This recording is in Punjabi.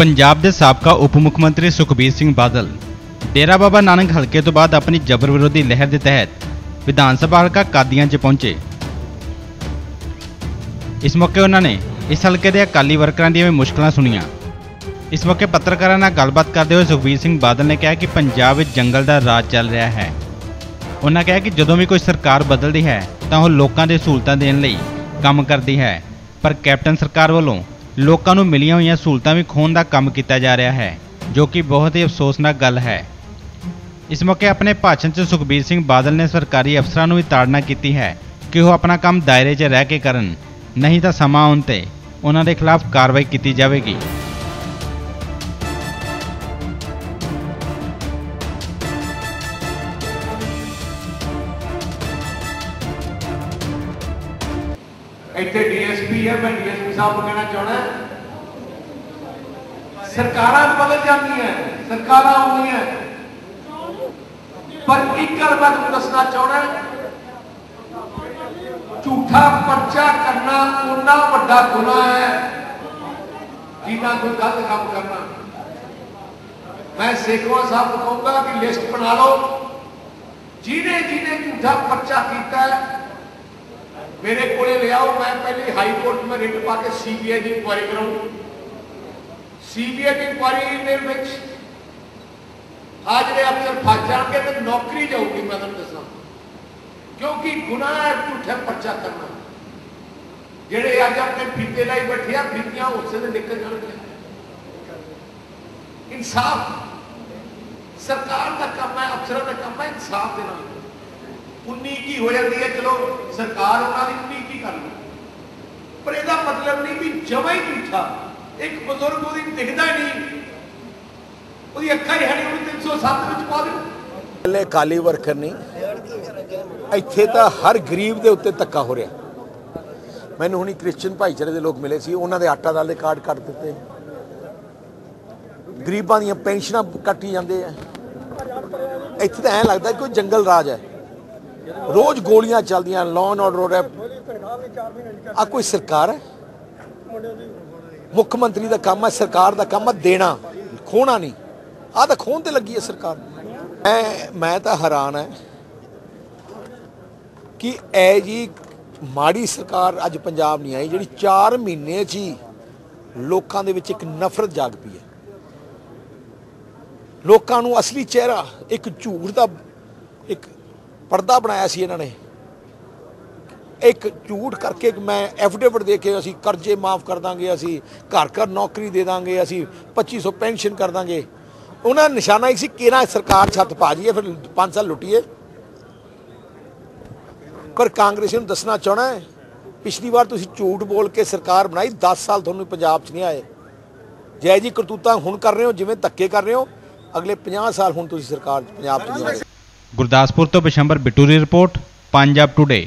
ਪੰਜਾਬ ਦੇ ਸਾਬਕਾ ਉਪ ਮੁੱਖ ਮੰਤਰੀ ਸੁਖਬੀਰ ਸਿੰਘ ਬਾਦਲ, ਡੇਰਾ ਬਾਬਾ ਨਾਨਕ ਹਲਕੇ ਤੋਂ ਬਾਅਦ ਆਪਣੀ ਜਬਰ ਵਿਰੋਧੀ ਲਹਿਰ ਦੇ ਤਹਿਤ ਵਿਧਾਨ ਸਭਾ ਹਲਕਾ ਕਾਦੀਆਂ 'ਚ ਪਹੁੰਚੇ। ਇਸ ਮੌਕੇ ਉਹਨਾਂ ਨੇ ਇਸ ਹਲਕੇ ਦੇ ਅਕਾਲੀ ਵਰਕਰਾਂ ਦੀਆਂ ਵੀ ਮੁਸ਼ਕਲਾਂ ਸੁਣੀਆਂ। ਇਸ ਮੌਕੇ ਪੱਤਰਕਾਰਾਂ ਨਾਲ ਗੱਲਬਾਤ ਕਰਦੇ ਹੋਏ ਸੁਖਬੀਰ ਸਿੰਘ ਬਾਦਲ ਨੇ ਕਿਹਾ ਕਿ ਪੰਜਾਬ ਵਿੱਚ ਜੰਗਲ ਦਾ ਰਾਜ ਚੱਲ ਰਿਹਾ ਹੈ। ਉਹਨਾਂ ਕਿਹਾ ਕਿ ਜਦੋਂ ਵੀ ਕੋਈ ਸਰਕਾਰ ਬਦਲਦੀ ਹੈ ਤਾਂ ਉਹ ਲੋਕਾਂ ਦੇ ਸਹੂਲਤਾਂ ਦੇਣ ਲਈ ਕੰਮ ਕਰਦੀ ਹੈ। ਪਰ ਕੈਪਟਨ ਸਰਕਾਰ ਵੱਲੋਂ ਲੋਕਾਂ ਨੂੰ ਮਿਲੀਆਂ ਹੋਈਆਂ ਸਹੂਲਤਾਂ ਵੀ ਖੋਹਣ ਦਾ ਕੰਮ ਕੀਤਾ ਜਾ ਰਿਹਾ ਹੈ, ਜੋ ਕਿ ਬਹੁਤ ਹੀ ਅਫਸੋਸਨਾਕ ਗੱਲ ਹੈ। ਇਸ ਮੌਕੇ ਆਪਣੇ ਭਾਸ਼ਣ 'ਚ ਸੁਖਬੀਰ ਸਿੰਘ ਬਾਦਲ ਨੇ ਸਰਕਾਰੀ ਅਫਸਰਾਂ ਨੂੰ ਵੀ ਤਾੜਨਾ ਕੀਤੀ ਹੈ ਕਿ ਉਹ ਆਪਣਾ ਕੰਮ ਦਾਇਰੇ 'ਚ ਰਹਿ ਕੇ ਕਰਨ, ਨਹੀਂ ਤਾਂ ਸਮਾਂ ਆਉਣ ਤੇ ਉਹਨਾਂ ਦੇ ਖਿਲਾਫ ਕਾਰਵਾਈ ਕੀਤੀ ਜਾਵੇਗੀ। ਇੱਥੇ ਡੀਐਸਪੀ ਹੈ ਮੈਂ ਡੀਐਸਪੀ ਸਾਹਿਬ ਨੂੰ ਕਹਿਣਾ ਚਾਹਣਾ ਸਰਕਾਰਾਂ ਬਦਲ ਜਾਂਦੀਆਂ ਸਰਕਾਰਾਂ ਆਉਂਦੀਆਂ ਪਰ ਇੱਕ ਗੱਲ ਮੈਂ ਤੁਹਾਨੂੰ ਦੱਸਣਾ ਚਾਹਣਾ ਝੂਠਾ ਪਰਚਾ ਕਰਨਾ ਉਹਨਾਂ ਵੱਡਾ ਗੁਨਾਹ ਹੈ, ਜਿੰਨਾ ਕੋਈ ਗਲਤ ਕੰਮ ਕਰਨਾ। ਮੈਂ ਸੇਖਵਾ ਸਾਹਿਬ ਨੂੰ ਕਹੂੰਗਾ ਕਿ ਲਿਸਟ ਬਣਾ ਲਓ। ਜਿਹਨੇ ਜਿਹਨੇ ਝੂਠਾ ਪਰਚਾ ਕੀਤਾ ਹੈ ਮੇਰੇ ਕੋਲੇ ਲਿਆਓ ਮੈਂ ਪਹਿਲੇ ਹਾਈ ਕੋਰਟ में ਰਿਟ ਪਾ ਕੇ ਸੀਬੀਆਈ ਦੀ ਇਨਕੁਆਇਰੀ ਕਰਾਉਂ ਸੀਬੀਆਈ ਦੀ ਇਨਕੁਆਇਰੀ ਦੇ ਵਿੱਚ ਆ ਜਿਹੜੇ ਅਫਸਰ ਫਸ ਜਾਣਗੇ ਤੇ ਨੌਕਰੀ ਜਾਊਗੀ ਮੈਂ ਤੁਹਾਨੂੰ ਦੱਸਾਂ ਕਿਉਂਕਿ ਗੁਨਾਹ ਹੈ ਝੂਠਾ ਪਰਚਾ ਕਰਨਾ ਜਿਹੜੇ ਅੱਜ ਆਪਣੇ ਫੀਤੇ ਲਈ ਬੈਠੇ ਆ ਫੀਤੀਆਂ ਉਸੇ ਦੇ ਨਿਕਲ ਜਾਣਗੇ ਇਨਸਾਫ ਸਰਕਾਰ ਦਾ ਕੰਮ ਹੈ ਅਫਸਰਾਂ ਦਾ ਕੰਮ ਹੈ ਇਨਸਾਫ ਦੇਣਾ 19 ਕੀ ਹੋ ਜਾਂਦੀ ਹੈ, ਚਲੋ ਸਰਕਾਰ ਉਹਨਾਂ ਦੀ 19 ਕੀ ਕਰ ਲੂ ਪਰ ਇਹਦਾ ਮਤਲਬ ਨਹੀਂ ਵੀ ਜਮਾ ਹੀ ਝੂਠਾ। ਇੱਕ ਬਜ਼ੁਰਗ ਉਹਦੀ ਦਿਖਦਾ ਨਹੀਂ। ਉਹਦੀ ਅੱਖਾਂ ਹੀ ਹਣੀ ਉਹਨੂੰ 307 ਵਿੱਚ ਪਾ ਦਿਓ। ਪਹਿਲੇ ਕਾਲੀ ਵਰਕਰ ਨਹੀਂ ਇੱਥੇ ਤਾਂ ਹਰ ਗਰੀਬ ਦੇ ਉੱਤੇ ਧੱਕਾ ਹੋ ਰਿਹਾ। ਮੈਨੂੰ ਹੁਣੀ ਕ੍ਰਿਸਚੀਅਨ ਭਾਈਚਾਰੇ ਦੇ ਲੋਕ ਮਿਲੇ ਸੀ, ਉਹਨਾਂ ਦੇ ਆਟਾ ਦਾਲ ਦੇ ਕਾਰਡ ਕੱਟ ਦਿੱਤੇ। ਗਰੀਬਾਂ ਦੀਆਂ ਪੈਨਸ਼ਨਾਂ ਕੱਟੀ ਜਾਂਦੇ ਆ। ਇੱਥੇ ਤਾਂ ਐਂ ਲੱਗਦਾ ਕੋਈ ਜੰਗਲ ਰਾਜ ਹੈ। ਰੋਜ਼ ਗੋਲੀਆਂ ਚੱਲਦੀਆਂ ਲਾਅ ਆਰਡਰ ਹੈ ਆ ਕੋਈ ਸਰਕਾਰ ਹੈ? ਮੁੱਖ ਮੰਤਰੀ ਦਾ ਕੰਮ ਹੈ, ਸਰਕਾਰ ਦਾ ਕੰਮ ਹੈ ਦੇਣਾ, ਖੋਣਾ ਨਹੀਂ। ਆ ਤਾਂ ਖੋਣ ਤੇ ਲੱਗੀ ਹੈ ਸਰਕਾਰ। ਮੈਂ ਮੈਂ ਤਾਂ ਹੈਰਾਨ ਹੈ ਕਿ ਐ ਜੀ ਮਾੜੀ ਸਰਕਾਰ ਅੱਜ ਪੰਜਾਬ ਨਹੀਂ ਆਈ, ਜਿਹੜੀ 4 ਮਹੀਨੇ 'ਚ ਹੀ ਲੋਕਾਂ ਦੇ ਵਿੱਚ ਇੱਕ ਨਫ਼ਰਤ ਜਾਗ ਪਈ ਹੈ। ਲੋਕਾਂ ਨੂੰ ਅਸਲੀ ਚਿਹਰਾ, ਇੱਕ ਝੂਠ ਦਾ, ਇੱਕ ਪਰਦਾ ਬਣਾਇਆ ਸੀ ਇਹਨਾਂ ਨੇ। ਇੱਕ ਝੂਠ ਕਰਕੇ ਮੈਂ ਐਫੀਡੇਵਿਟ ਦੇ ਕੇ ਅਸੀਂ ਕਰਜ਼ੇ ਮਾਫ ਕਰ ਦਾਂਗੇ, ਅਸੀਂ ਘਰ ਘਰ ਨੌਕਰੀ ਦੇ ਦਾਂਗੇ, ਅਸੀਂ 2500 ਪੈਨਸ਼ਨ ਕਰ ਦਾਂਗੇ। ਉਹਨਾਂ ਨਿਸ਼ਾਨਾ ਇੱਕ ਸੀ, ਕਿਹੜਾ ਸਰਕਾਰ ਛੱਤ ਪਾ ਜੀਏ ਫਿਰ 5 ਸਾਲ ਲੁੱਟੀਏ। ਪਰ ਕਾਂਗਰਸ ਨੂੰ ਦੱਸਣਾ ਚਾਹਣਾ ਹੈ, ਪਿਛਲੀ ਵਾਰ ਤੁਸੀਂ ਝੂਠ ਬੋਲ ਕੇ ਸਰਕਾਰ ਬਣਾਈ 10 ਸਾਲ ਤੁਹਾਨੂੰ ਪੰਜਾਬ 'ਚ ਨਹੀਂ ਆਏ। ਜੈ ਜੀ ਕਰਤੂਤਾਂ ਹੁਣ ਕਰ ਰਹੇ ਹੋ, ਜਿਵੇਂ ਧੱਕੇ ਕਰ ਰਹੇ ਹੋ, ਅਗਲੇ 50 ਸਾਲ ਹੁਣ ਤੁਸੀਂ ਸਰਕਾਰ ਪੰਜਾਬ 'ਚ ਨਹੀਂ ਆਏ। ਗੁਰਦਾਸਪੁਰ ਤੋਂ ਬਿਸ਼ੰਬਰ ਬਿੱਟੂ ਦੀ ਰਿਪੋਰਟ ਪੰਜਾਬ ਟੁਡੇ